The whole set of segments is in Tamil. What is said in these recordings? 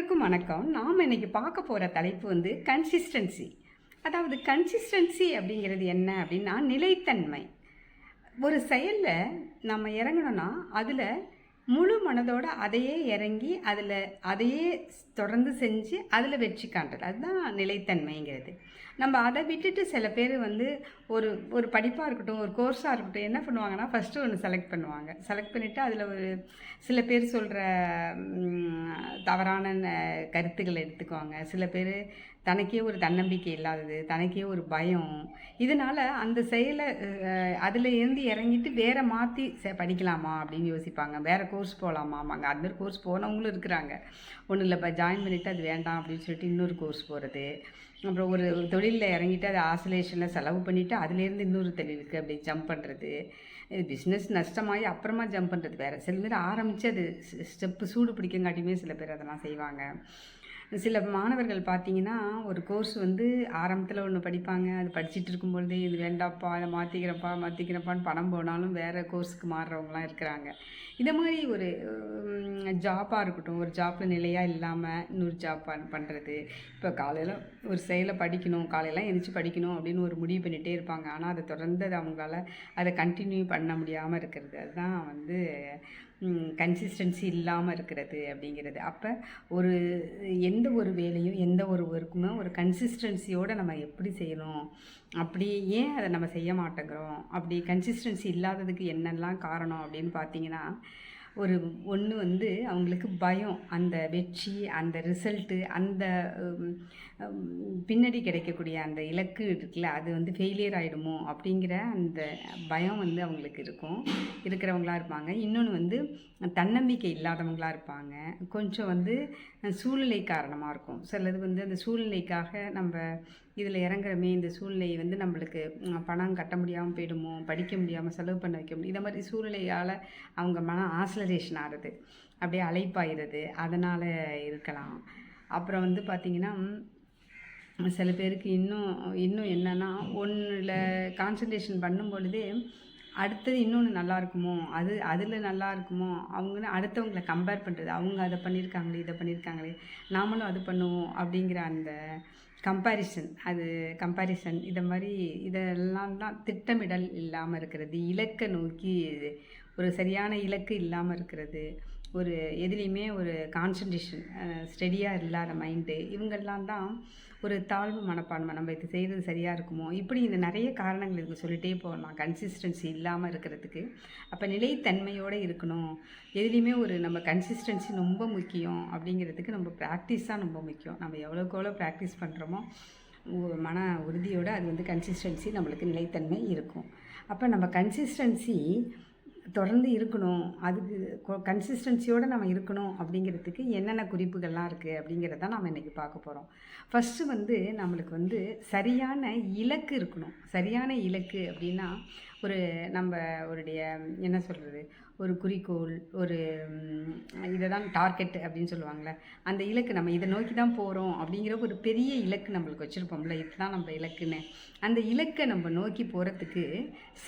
எல்லாருக்கும் வணக்கம். நாம் இன்றைக்கி பார்க்க போகிற தலைப்பு வந்து கன்சிஸ்டன்சி அதாவது கன்சிஸ்டன்சி அப்படிங்கிறது என்ன அப்படின்னா நிலைத்தன்மை. ஒரு செயலில் நம்ம இறங்கணும்னா அதில் முழு மனதோடு அதையே இறங்கி அதில் அதையே தொடர்ந்து செஞ்சு அதில் வெற்றி காண்றது. அதுதான் நிலைத்தன்மைங்கிறது. நம்ம அதை விட்டுட்டு சில பேர் வந்து ஒரு ஒரு படிப்பாக இருக்கட்டும் ஒரு கோர்ஸாக இருக்கட்டும் என்ன பண்ணுவாங்கன்னா ஃபஸ்ட்டு ஒன்று செலக்ட் பண்ணுவாங்க. செலக்ட் பண்ணிவிட்டு அதில் ஒரு சில பேர் சொல்கிற தவறான கருத்துக்களை எடுத்துக்குவாங்க. சில பேர் தனக்கே ஒரு தன்னம்பிக்கை இல்லாதது தனக்கே ஒரு பயம். இதனால் அந்த செயலை அதில் இருந்து இறங்கிட்டு வேற மாற்றி படிக்கலாமா அப்படின்னு யோசிப்பாங்க. வேற கோர்ஸ் போகலாமாமாங்க அது மாதிரி கோர்ஸ் போனவங்களும் இருக்கிறாங்க. ஒன்றும் இல்லை இப்போ ஜாயின் பண்ணிவிட்டு அது வேண்டாம் அப்படின்னு சொல்லிட்டு இன்னொரு கோர்ஸ் போகிறது அப்புறம் ஒரு ஒரு தொழிலில் இறங்கிட்டு அதை ஆசோலேஷனில் செலவு பண்ணிவிட்டு அதுலேருந்து இன்னொரு தொழிலுக்கு அப்படி ஜம்ப் பண்ணுறது இது பிஸ்னஸ் நஷ்டமாகி அப்புறமா ஜம்ப் பண்ணுறது வேறு. சில பேர் ஆரம்பித்து அது ஸ்டெப்பு சூடு பிடிக்கங்காட்டியுமே சில பேர் அதெல்லாம் செய்வாங்க. சில மாணவர்கள் பார்த்தீங்கன்னா ஒரு கோர்ஸ் வந்து ஆரம்பத்தில் ஒன்று படிப்பாங்க. அது படிச்சுட்டு இருக்கும்பொழுதே இது வேண்டாப்பா அதை மாற்றிக்கிறப்பா மாற்றிக்கிறப்பான்னு பணம் போனாலும் வேறு கோர்ஸுக்கு மாறுறவங்களாம் இருக்கிறாங்க. இதை மாதிரி ஒரு ஜாப்பாக இருக்கட்டும் ஒரு ஜாப்பில் நிலையாக இல்லாமல் இன்னொரு ஜாப் பண்ணுறது இப்போ காலையில் ஒரு செயலை படிக்கணும் காலையெல்லாம் எழுந்திரிச்சு படிக்கணும் அப்படின்னு ஒரு முடிவு பண்ணிகிட்டே இருப்பாங்க. ஆனால் அதை தொடர்ந்து அது அவங்களால அதை கண்டினியூ பண்ண முடியாமல் இருக்கிறது. அதுதான் வந்து கன்சிஸ்டன்சி இல்லாமல் இருக்கிறது அப்படிங்கிறது. அப்போ ஒரு எந்த ஒரு வேலையும் எந்த ஒரு ஒர்க்குமே ஒரு கன்சிஸ்டன்சியோடு நம்ம எப்படி செய்யணும்? அப்படி ஏன் அதை நம்ம செய்ய மாட்டேங்கிறோம்? அப்படி கன்சிஸ்டன்சி இல்லாததுக்கு என்னெல்லாம் காரணம் அப்படின்னு பார்த்தீங்கன்னா ஒரு ஒன்று வந்து அவங்களுக்கு பயம் அந்த வெற்றி அந்த ரிசல்ட்டு அந்த பின்னாடி கிடைக்கக்கூடிய அந்த இலக்கு இருக்குல்ல அது வந்து ஃபெயிலியர் ஆகிடுமோ அப்படிங்கிற அந்த பயம் வந்து அவங்களுக்கு இருக்கும். இருக்கிறவங்களா இருப்பாங்க. இன்னொன்று வந்து தன்னம்பிக்கை இல்லாதவங்களா இருப்பாங்க. கொஞ்சம் வந்து சூழ்நிலை காரணமாக இருக்கும். சிலது வந்து அந்த சூழ்நிலைக்காக நம்ம இதில் இறங்குறமே இந்த சூழ்நிலை வந்து நம்மளுக்கு பணம் கட்ட முடியாமல் போயிடுமோ படிக்க முடியாமல் செலவு பண்ண வைக்க முடியும். இந்த மாதிரி சூழ்நிலையால் அவங்க மனம் ஆசலரேஷன் ஆகிறது அப்படியே அலைப்பாயிறது அதனால் இருக்கலாம். அப்புறம் வந்து பார்த்திங்கன்னா சில பேருக்கு இன்னும் இன்னும் என்னென்னா ஒன்றில் கான்சன்ட்ரேஷன் பண்ணும் பொழுதே அடுத்தது இன்னொன்று நல்லா இருக்குமோ அது அதில் நல்லா இருக்குமோ அவங்க அடுத்தவங்களை கம்பேர் பண்ணுறது அவங்க அதை பண்ணியிருக்காங்களே இதை பண்ணியிருக்காங்களே நாமளும் அது பண்ணுவோம் அப்படிங்கிற அந்த கம்பாரிசன் அது கம்பாரிசன் இதை மாதிரி இதெல்லாம் தான் திட்டமிடல் இல்லாமல் இருக்கிறது. இலக்கை நோக்கி ஒரு சரியான இலக்கு இல்லாமல் இருக்கிறது. ஒரு எதுலேயுமே ஒரு கான்சன்ட்ரேஷன் ஸ்டெடியாக இல்லாத மைண்டு இவங்கெல்லாம் தான் ஒரு தாழ்வு மனப்பான்மை நம்ம இது செய்கிறது சரியாக இருக்குமோ? இப்படி இந்த நிறைய காரணங்கள் இதுக்கு சொல்லிகிட்டே போகலாம். கன்சிஸ்டன்சி இல்லாமல் இருக்கிறதுக்கு. அப்போ நிலைத்தன்மையோடு இருக்கணும். எதுலேயுமே ஒரு நம்ம கன்சிஸ்டன்சி ரொம்ப முக்கியம் அப்படிங்கிறதுக்கு நம்ம ப்ராக்டிஸ் தான் ரொம்ப முக்கியம். நம்ம எவ்வளோக்கு எவ்வளோ ப்ராக்டிஸ் பண்ணுறோமோ மன உறுதியோடு அது வந்து கன்சிஸ்டன்சி நம்மளுக்கு நிலைத்தன்மை இருக்கும். அப்போ நம்ம கன்சிஸ்டன்சி தொடர்ந்து இருக்கணும். அதுக்கு கன்சிஸ்டன்சியோடு நம்ம இருக்கணும் அப்படிங்கிறதுக்கு என்னென்ன குறிப்புகள்லாம் இருக்குது அப்படிங்கிறத நம்ம இன்றைக்கி பார்க்க போகிறோம் ஃபஸ்ட்டு வந்து நம்மளுக்கு வந்து சரியான இலக்கு இருக்கணும். சரியான இலக்கு அப்படின்னா ஒரு நம்ம ஒருடைய என்ன சொல்கிறது ஒரு குறிக்கோள் ஒரு இதை தான் டார்கெட் அப்படின்னு சொல்லுவாங்கள்ல. அந்த இலக்கு நம்ம இதை நோக்கி தான் போகிறோம் அப்படிங்கிற ஒரு பெரிய இலக்கு நம்மளுக்கு வச்சுருப்போம்ல. இதுதான் நம்ம இலக்குன்னு. அந்த இலக்கை நம்ம நோக்கி போகிறதுக்கு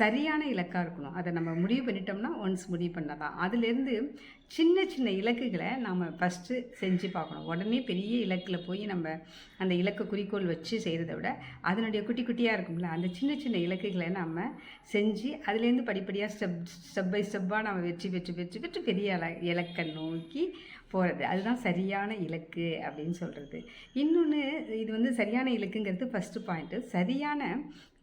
சரியான இலக்காக இருக்கணும். அதை நம்ம முடிவு பண்ணிட்டோம்னா ஒன்ஸ் முடிவு பண்ணதான். அதுலேருந்து சின்ன சின்ன இலக்குகளை நாம் ஃபஸ்ட்டு செஞ்சு பார்க்கணும். உடனே பெரிய இலக்கில் போய் நம்ம அந்த இலக்கு குறிக்கோள் வச்சு செய்கிறத விட அதனுடைய குட்டி குட்டியாக இருக்கும்ல அந்த சின்ன சின்ன இலக்குகளை நம்ம செஞ்சு அதுலேருந்து படிப்படியாக ஸ்டெப் ஸ்டெப் பை ஸ்டெப்பாக நம்ம வெற்றி பெற்று வெற்றி பெற்று பெரிய இல இலக்கை நோக்கி போகிறது அதுதான் சரியான இலக்கு அப்படின்னு சொல்கிறது இன்னொன்று இது வந்து சரியான இலக்குங்கிறது ஃபஸ்ட்டு பாயிண்ட்டு சரியான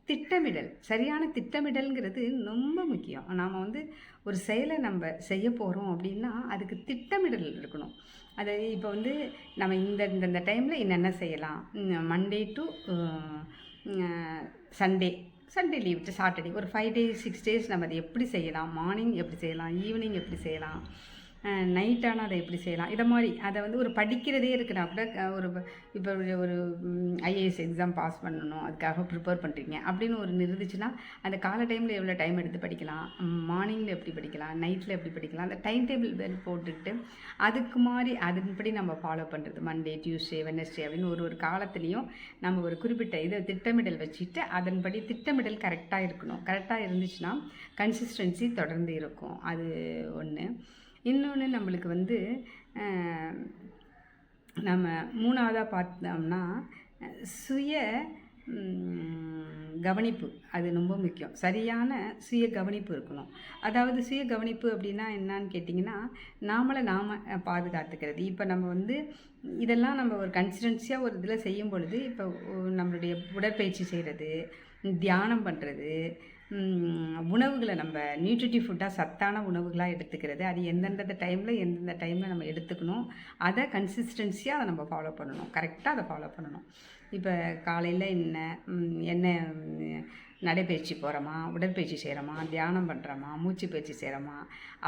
திட்டமிடல். சரியான திட்டமிடல்ங்கிறது ரொம்ப முக்கியம். நாம் வந்து ஒரு செயலை நம்ம செய்ய போகிறோம் அப்படின்னா அதுக்கு திட்டமிடல் இருக்கணும். அது இப்போ வந்து நம்ம இந்த இந்த டைமில் என்னென்ன செய்யலாம்? Monday to Sunday Sunday leave Saturday ஒரு ஃபைவ் டேஸ் சிக்ஸ் டேஸ் நம்ம அதை எப்படி செய்யலாம்? மார்னிங் எப்படி செய்யலாம்? ஈவினிங் எப்படி செய்யலாம்? நைட் ஆனால் அதை எப்படி செய்யலாம்? இதை மாதிரி அதை வந்து ஒரு படிக்கிறதே இருக்குன்னா கூட ஒரு இப்போ ஒரு ஐஏஎஸ் எக்ஸாம் பாஸ் பண்ணணும். அதுக்காக ப்ரிப்பேர் பண்ணுறீங்க அப்படின்னு ஒரு இருந்துச்சுன்னா அந்த காலை டைமில் எவ்வளோ டைம் எடுத்து படிக்கலாம்? மார்னிங்கில் எப்படி படிக்கலாம்? நைட்டில் எப்படி படிக்கலாம்? அந்த டைம் டேபிள் வேறு போட்டுக்கிட்டு அதுக்கு மாதிரி அதன்படி நம்ம ஃபாலோ பண்ணுறது மண்டே டியூஸ்டே வெனஸ்டே அப்படின்னு ஒரு ஒரு காலத்துலேயும் நம்ம ஒரு குறிப்பிட்ட இதை திட்டமிடல் வச்சுட்டு அதன்படி திட்டமிடல் கரெக்டாக இருக்கணும். கரெக்டாக இருந்துச்சுன்னா கன்சிஸ்டன்சி தொடர்ந்து இருக்கும். அது ஒன்று இன்னொன்று நம்மளுக்கு வந்து நம்ம மூணாவதாக பார்த்தோம்னா சுய கவனிப்பு. அது ரொம்ப முக்கியம். சரியான சுய கவனிப்பு இருக்கணும். அதாவது சுய கவனிப்பு அப்படின்னா என்னன்னு கேட்டிங்கன்னா நாமளை நாம் பாதுகாத்துக்கிறது. இப்போ நம்ம வந்து இதெல்லாம் நம்ம ஒரு கன்சிடென்சியாக ஒரு இதில் செய்யும் பொழுது இப்போ நம்மளுடைய உடற்பயிற்சி செய்கிறது தியானம் பண்ணுறது உணவுகளை நம்ம நியூட்ரிட்டிவ் ஃபுட்டாக சத்தான உணவுகளாக எடுத்துக்கிறது. அது எந்தெந்த டைமில் எந்தெந்த டைமில் நம்ம எடுத்துக்கணும். அதை கன்சிஸ்டன்சியாக அதை நம்ம ஃபாலோ பண்ணணும். கரெக்டாக அதை ஃபாலோ பண்ணணும். இப்போ காலையில் என்ன என்ன நடைப்பயிற்சி போகிறோமா உடற்பயிற்சி செய்கிறோமா தியானம் பண்ணுறோமா மூச்சு பயிற்சி செய்கிறோமா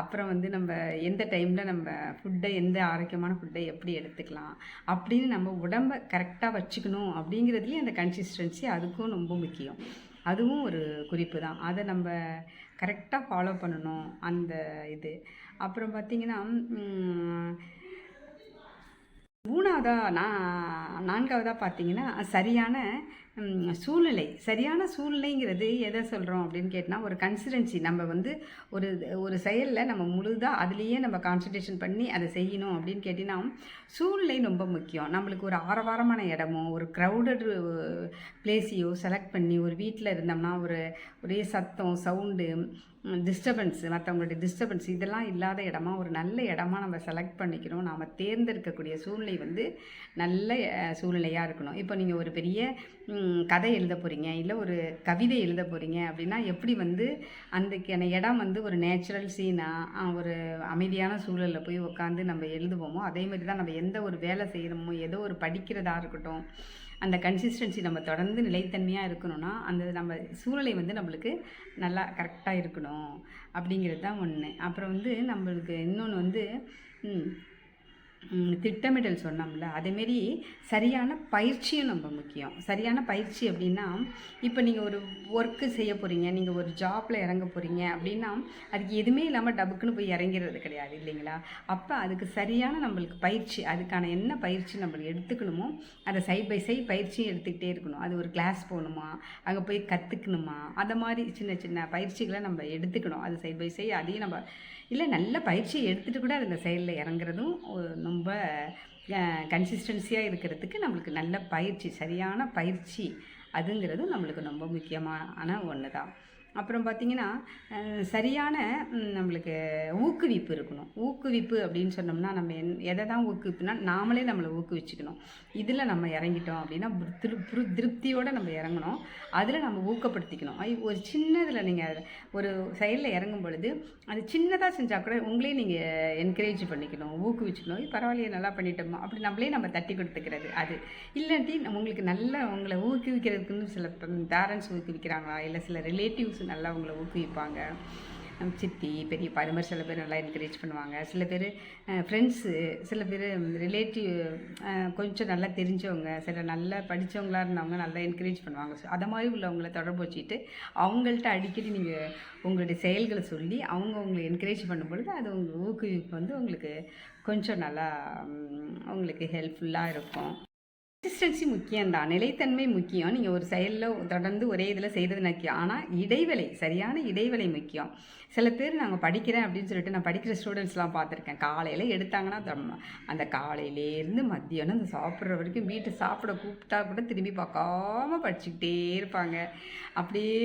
அப்புறம் வந்து நம்ம எந்த டைமில் நம்ம ஃபுட்டை எந்த ஆரோக்கியமான ஃபுட்டை எப்படி எடுத்துக்கலாம் அப்படின்னு நம்ம உடம்பை கரெக்டாக வச்சுக்கணும் அப்படிங்கிறதுலேயும் அந்த கன்சிஸ்டன்சி அதுக்கும் ரொம்ப முக்கியம். அதுவும் ஒரு குறிப்பு தான் அதை நம்ம கரெக்டாக ஃபாலோ பண்ணணும் அந்த இது. அப்புறம் பார்த்திங்கன்னா மூணாவதாக நான் நான்காவதாக பார்த்தீங்கன்னா சரியான சூழ்நிலை. சரியான சூழ்நிலைங்கிறது எதை சொல்கிறோம் அப்படின்னு கேட்டால் ஒரு கன்சிடென்சி நம்ம வந்து ஒரு ஒரு செயலில் நம்ம முழுதாக அதுலேயே நம்ம கான்சன்ட்ரேஷன் பண்ணி அதை செய்யணும் அப்படின்னு கேட்டிங்கன்னா சூழ்நிலை ரொம்ப முக்கியம். நம்மளுக்கு ஒரு ஆரவாரமான இடமோ ஒரு க்ரௌடட் பிளேஸையோ செலக்ட் பண்ணி ஒரு வீட்டில் இருந்தோம்னா ஒரு ஒரே சத்தம் சவுண்டு டிஸ்டர்பன்ஸு மற்றவங்களுடைய டிஸ்டர்பன்ஸ் இதெல்லாம் இல்லாத இடமா ஒரு நல்ல இடமா நம்ம செலக்ட் பண்ணிக்கணும். நாம் தேர்ந்தெடுக்கக்கூடிய சூழ்நிலை வந்து நல்ல சூழ்நிலையாக இருக்கணும். இப்போ நீங்கள் ஒரு பெரிய கதை எழுத போகிறீங்க இல்லை ஒரு கவிதை எழுத போகிறீங்க அப்படின்னா எப்படி வந்து அதுக்கான இடம் வந்து ஒரு நேச்சுரல் சீனாக ஒரு அமைதியான சூழலில் போய் உட்காந்து நம்ம எழுதுவோமோ அதே மாதிரி தான் நம்ம எந்த ஒரு வேலை செய்கிறோமோ ஏதோ ஒரு படிக்கிறதா இருக்கட்டும் அந்த கன்சிஸ்டன்சி நம்ம தொடர்ந்து நிலைத்தன்மையாக இருக்கணும்னா அந்த நம்ம சூழலை வந்து நம்மளுக்கு நல்லா கரெக்டாக இருக்கணும் அப்படிங்கிறது தான் ஒன்று அப்புறம் வந்து நம்மளுக்கு இன்னொன்று வந்து ம், திட்டமிடல் சொன்னோம்ல அதேமாரி சரியான பயிற்சியும் ரொம்ப முக்கியம். சரியான பயிற்சி அப்படின்னா இப்போ நீங்கள் ஒரு ஒர்க்கு செய்ய போகிறீங்க நீங்கள் ஒரு ஜாப்பில் இறங்க போகிறீங்க அப்படின்னா அதுக்கு எதுவுமே இல்லாமல் டபுக்குன்னு போய் இறங்கிறது கிடையாது இல்லைங்களா? அப்போ அதுக்கு சரியான நம்மளுக்கு பயிற்சி அதுக்கான என்ன பயிற்சி நம்மளுக்கு எடுத்துக்கணுமோ அதை சைட் பை சைட் பயிற்சியும் எடுத்துக்கிட்டே இருக்கணும். அது ஒரு கிளாஸ் போகணுமா அங்கே போய் கற்றுக்கணுமா அந்த மாதிரி சின்ன சின்ன பயிற்சிகளை நம்ம எடுத்துக்கணும். அது சைட் பை சைட் அதையும் நம்ம இல்லை நல்ல பயிற்சியை எடுத்துகிட்டு கூட அந்த செயலில் இறங்குறதும் ஒரு ரொம்ப கன்சிஸ்டன்சியாக இருக்கிறதுக்கு நம்மளுக்கு நல்ல பயிற்சி சரியான பயிற்சி அதுங்கிறதும் நம்மளுக்கு ரொம்ப முக்கியமான ஒன்று தான் அப்புறம் பார்த்திங்கன்னா சரியான நம்மளுக்கு ஊக்குவிப்பு இருக்கணும். ஊக்குவிப்பு அப்படின்னு சொன்னோம்னா நம்ம என் எதை தான் ஊக்குவிப்புனா நாமளே நம்மளை ஊக்குவிச்சுக்கணும். இதில் நம்ம இறங்கிட்டோம் அப்படின்னா புரு- திரு புரு திருப்தியோடு நம்ம இறங்கணும். அதில் நம்ம ஊக்கப்படுத்திக்கணும். ஐ ஒரு சின்னதில் நீங்கள் ஒரு செயலில் இறங்கும் பொழுது அது சின்னதாக செஞ்சால் கூட உங்களே நீங்கள் என்கரேஜ் பண்ணிக்கணும் ஊக்குவிச்சுக்கணும். பரவாயில்லையே நல்லா பண்ணிட்டோமா? அப்படி நம்மளே நம்ம தட்டி கொடுத்துக்கிறது அது. இல்லாட்டி உங்களுக்கு நல்ல உங்களை ஊக்குவிக்கிறதுக்குன்னு சில பேரண்ட்ஸ் ஊக்குவிக்கிறாங்களா? இல்லை சில ரிலேட்டிவ்ஸ் நல்லா உங்களை ஊக்குவிப்பாங்க. சித்தி பெரியப்பா இது மாதிரி சில பேர் நல்லா என்கரேஜ் பண்ணுவாங்க. சில பேர் ஃப்ரெண்ட்ஸு சில பேர் ரிலேட்டிவ் கொஞ்சம் நல்லா தெரிஞ்சவங்க சில நல்லா படித்தவங்களா இருந்தவங்க நல்லா என்கரேஜ் பண்ணுவாங்க. ஸோ அதை மாதிரி உள்ளவங்கள தொடர்பு வச்சுக்கிட்டு அவங்கள்ட்ட அடிக்கடி நீங்கள் உங்களுடைய செயல்களை சொல்லி அவங்க உங்களை என்கரேஜ் பண்ணும்பொழுது அது உங்கள் ஊக்குவிப்பு வந்து உங்களுக்கு கொஞ்சம் நல்லா உங்களுக்கு ஹெல்ப்ஃபுல்லாக இருக்கும். கன்சிஸ்டன்சி முக்கியம்தான் நிலைத்தன்மை முக்கியம். நீங்கள் ஒரு செயலில் தொடர்ந்து ஒரே இதில் செய்கிறது முக்கியம் ஆனால் இடைவேளை சரியான இடைவேளை முக்கியம். சில பேர் நாங்கள் படிக்கிறேன் அப்படின்னு சொல்லிட்டு நான் படிக்கிற ஸ்டூடெண்ட்ஸ்லாம் பார்த்துருக்கேன். காலையில் எடுத்தாங்கன்னா அந்த காலையிலேருந்து மத்தியானம் அந்த சாப்பிட்ற வரைக்கும் வீட்டு சாப்பிட கூப்பிட்டா கூட திரும்பி பார்க்காம படிச்சுக்கிட்டே இருப்பாங்க. அப்படியே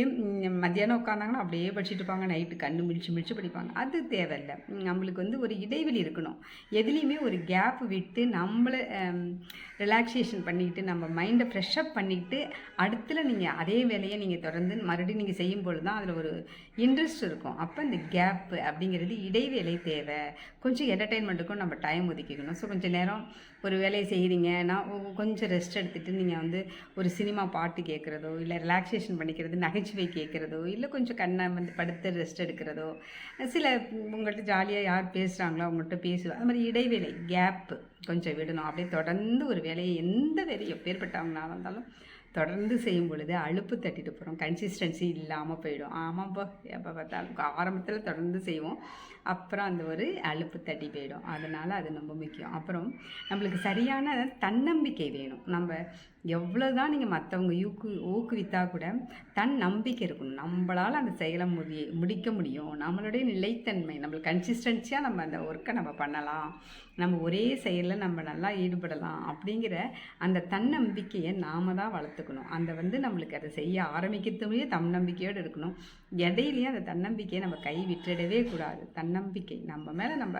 மத்தியானம் உட்காந்தாங்கன்னா அப்படியே படிச்சுட்டு இருப்பாங்க. நைட்டு கண்ணு மிழிச்சு மிழிச்சு படிப்பாங்க. அது தேவையில்லை. நம்மளுக்கு வந்து ஒரு இடைவெளி இருக்கணும். எதுலேயுமே ஒரு கேப் விட்டு நம்மளை ரிலாக்ஸேஷன் பண்ணிக்கிட்டு நம்ம மைண்டை ஃப்ரெஷ்அப் பண்ணிக்கிட்டு அடுத்துல நீங்கள் அதே வேலையை நீங்கள் தொடர்ந்து மறுபடியும் நீங்கள் செய்யும் பொழுது தான் அதில் ஒரு இன்ட்ரெஸ்ட் இருக்கும். அப்போ இந்த கேப்பு அப்படிங்கிறது இடைவேளை தேவை. கொஞ்சம் என்டர்டெயின்மெண்ட்டுக்கும் நம்ம டைம் ஒதுக்கிக்கணும். ஸோ கொஞ்சம் நேரம் ஒரு வேலையை செய்கிறீங்கன்னா கொஞ்சம் ரெஸ்ட் எடுத்துகிட்டு நீங்கள் வந்து ஒரு சினிமா பாட்டு கேட்குறதோ இல்லை ரிலாக்ஸேஷன் பண்ணிக்கிறது நகைச்சுவை கேட்குறதோ இல்லை கொஞ்சம் கண்ணை வந்து படுத்து ரெஸ்ட் எடுக்கிறதோ சில உங்கள்கிட்ட ஜாலியாக யார் பேசுகிறாங்களோ அவங்கள்ட்ட பேசுவோம் அது மாதிரி இடைவேளை கேப்பு கொஞ்சம் விடணும். அப்படியே தொடர்ந்து ஒரு வேலையை எந்த வேலையை எப்பேற்பட்டவங்களாக இருந்தாலும் தொடர்ந்து செய்யும் பொழுது அலுப்பு தட்டிட்டு போகிறோம் கன்சிஸ்டன்சி இல்லாமல் போயிடும். ஆமாப்பா எப்போ பார்த்தாலும் ஆரம்பத்தில் தொடர்ந்து செய்வோம். அப்புறம் அந்த ஒரு அலுப்பு தட்டி போயிடும். அதனால் அது ரொம்ப முக்கியம். அப்புறம் நம்மளுக்கு சரியான தன்னம்பிக்கை வேணும். நம்ம எவ்வளோ தான் நீங்கள் மற்றவங்க ஊக்கு ஊக்குவித்தா கூட தன் நம்பிக்கை இருக்கணும். நம்மளால் அந்த செயலை முடி முடிக்க முடியும். நம்மளுடைய நிலைத்தன்மை நம்மளுக்கு கன்சிஸ்டன்சியாக நம்ம அந்த ஒர்க்கை நம்ம பண்ணலாம். நம்ம ஒரே செயலில் நம்ம நல்லா ஈடுபடலாம் அப்படிங்கிற அந்த தன்னம்பிக்கையை நாம தான் வளர்த்துக்கணும். அந்த வந்து நம்மளுக்கு அதை செய்ய ஆரம்பிக்கிறதுமே தன்னம்பிக்கையோடு இருக்கணும். இடையிலையும் அந்த தன்னம்பிக்கையை நம்ம கை விட்டுடவே கூடாது. தன்னம்பிக்கை நம்ம மேலே நம்ம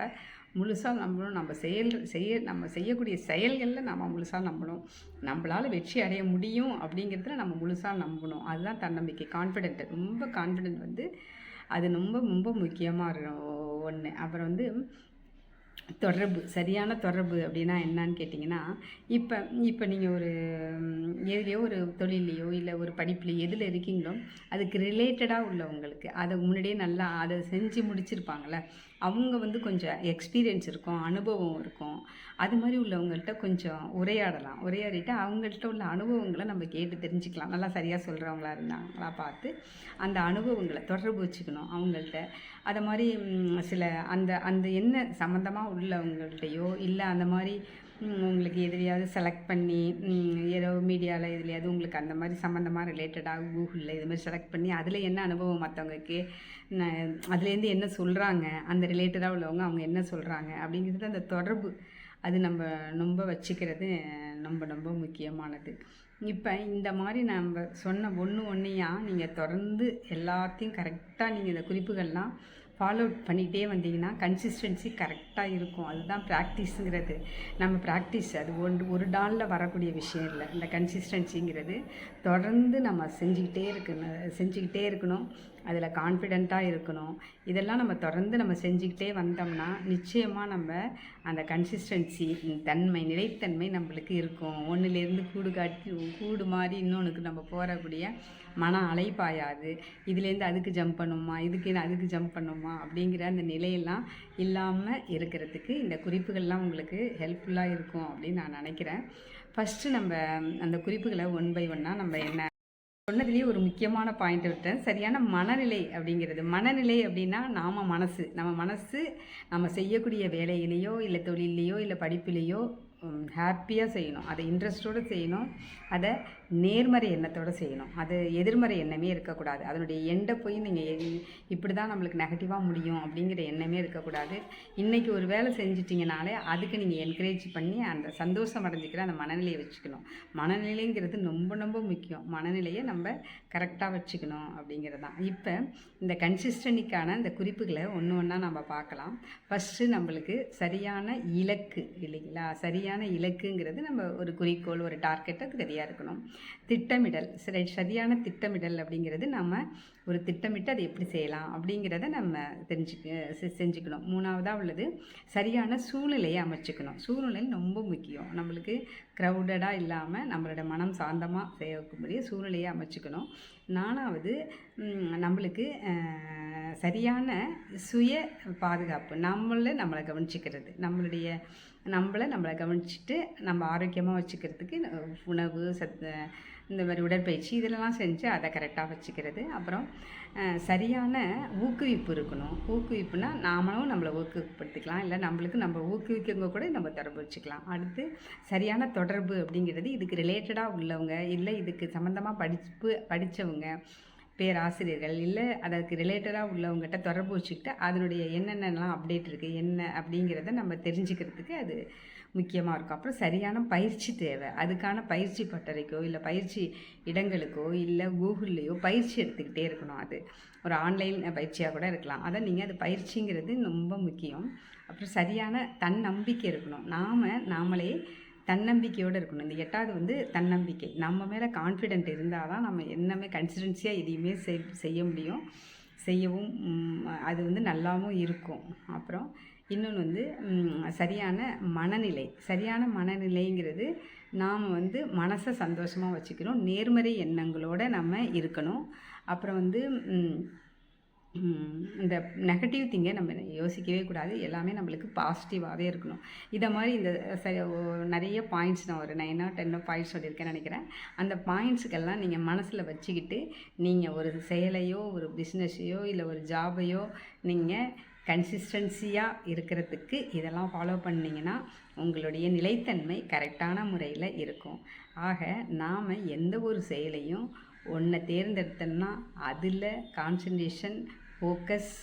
முழுசாக நம்பணும். நம்ம செயல் செய்ய நம்ம செய்யக்கூடிய செயல்களில் நம்ம முழுசாக நம்பணும். நம்மளால் வெற்றி அடைய முடியும் அப்படிங்கிறதுல நம்ம முழுசாக நம்பணும். அதுதான் தன்னம்பிக்கை. கான்ஃபிடென்ட் ரொம்ப கான்ஃபிடென்ட் வந்து அது ரொம்ப ரொம்ப முக்கியமாக இருக்கும் ஒன்று அப்புறம் வந்து தொடர்பு சரியான தொடர்பு அப்படின்னா என்னன்னு கேட்டிங்கன்னா இப்போ இப்போ நீங்கள் ஒரு ம், எதுலேயோ ஒரு தொழிலையோ இல்லை ஒரு படிப்புலையோ எதில் இருக்கீங்களோ அதுக்கு ரிலேட்டடாக உள்ளவங்களுக்கு அதை முன்னாடியே நல்லா அதை செஞ்சு முடிச்சிருப்பாங்களே அவங்க வந்து கொஞ்சம் எக்ஸ்பீரியன்ஸ் இருக்கும் அனுபவம் இருக்கும். அது மாதிரி உள்ளவங்கள்ட்ட கொஞ்சம் உரையாடலாம். உரையாடிட்டு அவங்கள்ட்ட உள்ள அனுபவங்களை நம்ம கேட்டு தெரிஞ்சுக்கலாம். நல்லா சரியாக சொல்கிறவங்களா இருந்தாங்களா பார்த்து அந்த அனுபவங்களை தொடர்பு வச்சுக்கணும் அவங்கள்ட்ட. அதை மாதிரி சில அந்த அந்த என்ன சம்மந்தமாக உள்ளவங்கள்ட்டையோ இல்லை அந்த மாதிரி உங்களுக்கு எதுலையாவது செலக்ட் பண்ணி ஏதோ மீடியாவில் எதுலையாவது உங்களுக்கு அந்த மாதிரி சம்மந்தமாக ரிலேட்டடாக கூகுளில் இது மாதிரி செலக்ட் பண்ணி அதில் என்ன அனுபவம் மற்றவங்களுக்கு அதுலேருந்து என்ன சொல்கிறாங்க அந்த ரிலேட்டடாக உள்ளவங்க அவங்க என்ன சொல்கிறாங்க அப்படிங்கிறது அந்த தொடர்பு. அது நம்ம ரொம்ப வச்சுக்கிறது ரொம்ப ரொம்ப முக்கியமானது. இப்போ இந்த மாதிரி நம்ம சொன்ன ஒன்று ஒன்றையாக நீங்கள் தொடர்ந்து எல்லாத்தையும் கரெக்டாக நீங்கள் இந்த குறிப்புகள்லாம் ஃபாலோ பண்ணிகிட்டே வந்தீங்கன்னா கன்சிஸ்டன்சி கரெக்டாக இருக்கும். அதுதான் ப்ராக்டிஸுங்கிறது நம்ம ப்ராக்டிஸ் அது ஒன்று ஒரு நாளில் வரக்கூடிய விஷயம் இல்லை. இந்த கன்சிஸ்டன்சிங்கிறது தொடர்ந்து நம்ம செஞ்சுக்கிட்டே இருக்கணும் செஞ்சுக்கிட்டே இருக்கணும். அதில் கான்ஃபிடெண்ட்டாக இருக்கணும். இதெல்லாம் நம்ம தொடர்ந்து நம்ம செஞ்சுக்கிட்டே வந்தோம்னா நிச்சயமாக நம்ம அந்த கன்சிஸ்டன்சி தன்மை நிலைத்தன்மை நம்மளுக்கு இருக்கும். ஒன்றுலேருந்து கூடு காட்டி கூடு மாதிரி இன்னொன்றுக்கு நம்ம போகக்கூடிய மன அலைப்பாயாது. இதுலேருந்து அதுக்கு ஜம்ப் பண்ணுமா இதுக்கு அதுக்கு ஜம்ப் பண்ணுமா அப்படிங்கிற அந்த நிலையெல்லாம் இல்லாமல் இருக்கிறதுக்கு இந்த குறிப்புகள்லாம் உங்களுக்கு ஹெல்ப்ஃபுல்லாக இருக்கும் அப்படின்னு நான் நினைக்கிறேன். ஃபஸ்ட்டு நம்ம அந்த குறிப்புகளை ஒன் பை ஒன்னாக நம்ம என்ன சொன்னதுலேயே ஒரு முக்கியமான பாயிண்ட் விட்டேன். சரியான மனநிலை அப்படிங்கிறது. மனநிலை அப்படின்னா நாம் மனசு. நம்ம மனசு நம்ம செய்யக்கூடிய வேலையிலேயோ இல்லை தொழிலையோ இல்லை படிப்பிலேயோ ஹாப்பியாக செய்யணும். அதை இன்ட்ரெஸ்டோடு செய்யணும். அதை நேர்மறை எண்ணத்தோடு செய்யணும். அது எதிர்மறை எண்ணமே இருக்கக்கூடாது. அதனுடைய எண்டை போய் நீங்கள் இப்படி தான் நம்மளுக்கு நெகட்டிவாக முடியும் அப்படிங்கிற எண்ணமே இருக்கக்கூடாது. இன்றைக்கி ஒரு வேலை செஞ்சிட்டிங்கனாலே அதுக்கு நீங்கள் என்கரேஜ் பண்ணி அந்த சந்தோஷம் அடைஞ்சிக்கிற அந்த மனநிலையை வச்சுக்கணும். மனநிலைங்கிறது ரொம்ப ரொம்ப முக்கியம். மனநிலையை நம்ம கரெக்டாக வச்சுக்கணும் அப்படிங்கிறது தான். இப்போ இந்த கன்சிஸ்டன்டிக்கான இந்த குறிப்புகளை ஒன்று ஒன்றா நம்ம பார்க்கலாம். ஃபஸ்ட்டு நம்மளுக்கு சரியான இலக்கு இல்லைங்களா? சரியான சரியான இலக்குங்கிறது நம்ம ஒரு குறிக்கோள் ஒரு டார்கெட்டை அது சரியாக இருக்கணும். திட்டமிடல் சரி சரியான திட்டமிடல் அப்படிங்கிறது நம்ம ஒரு திட்டமிட்டு அதை எப்படி செய்யலாம் அப்படிங்கிறத நம்ம தெரிஞ்சுக்க செ- செஞ்சுக்கணும். மூணாவதாக உள்ளது சரியான சூழ்நிலையை அமைச்சுக்கணும். சூழ்நிலை ரொம்ப முக்கியம். நம்மளுக்கு க்ரௌடடாக இல்லாமல் நம்மளோட மனம் சாந்தமாக செய்யக்கூடிய சூழ்நிலையை அமைச்சுக்கணும். நாலாவது நம்மளுக்கு சரியான சுய பாதுகாப்பு நம்மள நம்மளை கவனிச்சுக்கிறது. நம்மளுடைய நம்மளை நம்மளை கவனிச்சுட்டு நம்ம ஆரோக்கியமாக வச்சுக்கிறதுக்கு உணவு சத்து இந்த மாதிரி உடற்பயிற்சி இதெல்லாம் செஞ்சு அதை கரெக்டாக வச்சுக்கிறது. அப்புறம் சரியான ஊக்குவிப்பு இருக்கணும். ஊக்குவிப்புனா நாமளும் நம்மளை ஊக்குவிப்படுத்திக்கலாம் இல்லை நம்மளுக்கு நம்ம ஊக்குவிக்கவங்க கூட நம்ம தொடர்பு வச்சுக்கலாம். அடுத்து சரியான தொடர்பு அப்படிங்கிறது இதுக்கு ரிலேட்டடாக உள்ளவங்க இல்லை இதுக்கு சம்மந்தமாக படிப்பு படித்தவங்க பேராசிரியர்கள் இல்லை அதற்கு ரிலேட்டடாக உள்ளவங்ககிட்ட தொடர்பு வச்சுக்கிட்டு அதனுடைய என்னென்னலாம் அப்டேட் இருக்குது என்ன அப்படிங்கிறத நம்ம தெரிஞ்சுக்கிறதுக்கு அது முக்கியமாக இருக்கும். அப்புறம் சரியான பயிற்சி தேவை. அதுக்கான பயிற்சி பட்டறைக்கோ இல்லை பயிற்சி இடங்களுக்கோ இல்லை கூகுள்லேயோ பயிற்சி எடுத்துக்கிட்டே இருக்கணும் அது. ஒரு ஆன்லைன் பயிற்சியாக கூட இருக்கலாம். அதை நீங்கள் அது பயிற்சிங்கிறது ரொம்ப முக்கியம். அப்புறம் சரியான தன்னம்பிக்கை இருக்கணும். நாம் நாமளே தன்னம்பிக்கையோடு இருக்கணும். இந்த எட்டாவது வந்து தன்னம்பிக்கை. நம்ம மேலே கான்ஃபிடென்ட் இருந்தால் தான் நம்ம என்னமே கன்சிடென்சியாக எதையுமே செய் செய்ய முடியும். செய்யவும் அது வந்து நல்லாவும் இருக்கும். அப்புறம் இன்னொன்று வந்து சரியான மனநிலை. சரியான மனநிலைங்கிறது நாம் வந்து மனசை சந்தோஷமாக வச்சுக்கணும். நேர்மறை எண்ணங்களோடு நம்ம இருக்கணும். அப்புறம் வந்து இந்த நெகட்டிவ் திங்கை நம்ம யோசிக்கவே கூடாது. எல்லாமே நம்மளுக்கு பாசிட்டிவாகவே இருக்கணும். இதை மாதிரி இந்த சரி நிறைய பாயிண்ட்ஸ் நான் ஒரு நைனோ டென்னோ பாயிண்ட்ஸ் சொல்லியிருக்கேன்னு நினைக்கிறேன். அந்த பாயிண்ட்ஸுக்கெல்லாம் நீங்கள் மனசில் வச்சுக்கிட்டு நீங்கள் ஒரு செயலையோ ஒரு பிஸ்னஸையோ இல்லை ஒரு ஜாபையோ நீங்கள் கன்சிஸ்டன்சியாக இருக்கிறதுக்கு இதெல்லாம் ஃபாலோ பண்ணிங்கன்னா உங்களுடைய நிலைத்தன்மை கரெக்டான முறையில் இருக்கும். ஆக நாம் எந்த ஒரு செயலையும் ஒன்றை தேர்ந்தெடுத்தோம்னா அதில் கான்சன்ட்ரேஷன் ஃபோக்கஸ்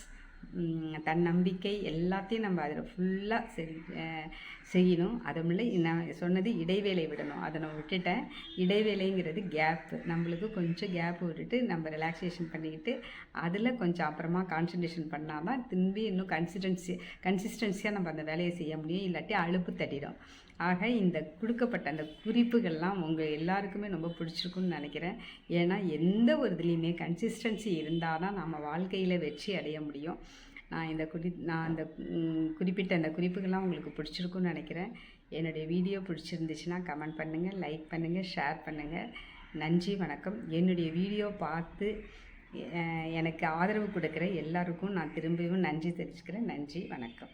தன்னம்பிக்கை எல்லாத்தையும் நம்ம அதில் ஃபுல்லாக செய் செய்யணும். அதுமில்ல நான் சொன்னது இடைவேளை விடணும். அதை நான் விட்டுட்டேன். இடைவேளைங்கிறது கேப்பு நம்மளுக்கு கொஞ்சம் கேப் விட்டுட்டு நம்ம ரிலாக்ஸேஷன் பண்ணிக்கிட்டு அதில் கொஞ்சம் அப்புறமா கான்சன்ட்ரேஷன் பண்ணால் தான் திரும்பி இன்னும் கன்சிஸ்டன்சி கன்சிஸ்டன்சியாக நம்ம அந்த வேலையை செய்ய முடியும். இல்லாட்டி அலுப்பு தட்டிடும். ஆக இந்த கொடுக்கப்பட்ட அந்த குறிப்புகள்லாம் உங்கள் எல்லாருக்குமே ரொம்ப பிடிச்சிருக்குன்னு நினைக்கிறேன். ஏன்னா எந்த ஒரு இதுலேயுமே கன்சிஸ்டன்சி இருந்தால் தான் நம்ம வாழ்க்கையில் வெற்றி அடைய முடியும். நான் இந்த குறி நான் அந்த குறிப்பிட்ட அந்த குறிப்புகள்லாம் உங்களுக்கு பிடிச்சிருக்குன்னு நினைக்கிறேன். என்னுடைய வீடியோ பிடிச்சிருந்துச்சுன்னா கமெண்ட் பண்ணுங்கள் லைக் பண்ணுங்கள் ஷேர் பண்ணுங்கள் நன்றி வணக்கம். என்னுடைய வீடியோ பார்த்து எனக்கு ஆதரவு கொடுக்குற எல்லாருக்கும் நான் திரும்பவும் நன்றி தெரிவிச்சுக்கிறேன். நன்றி வணக்கம்.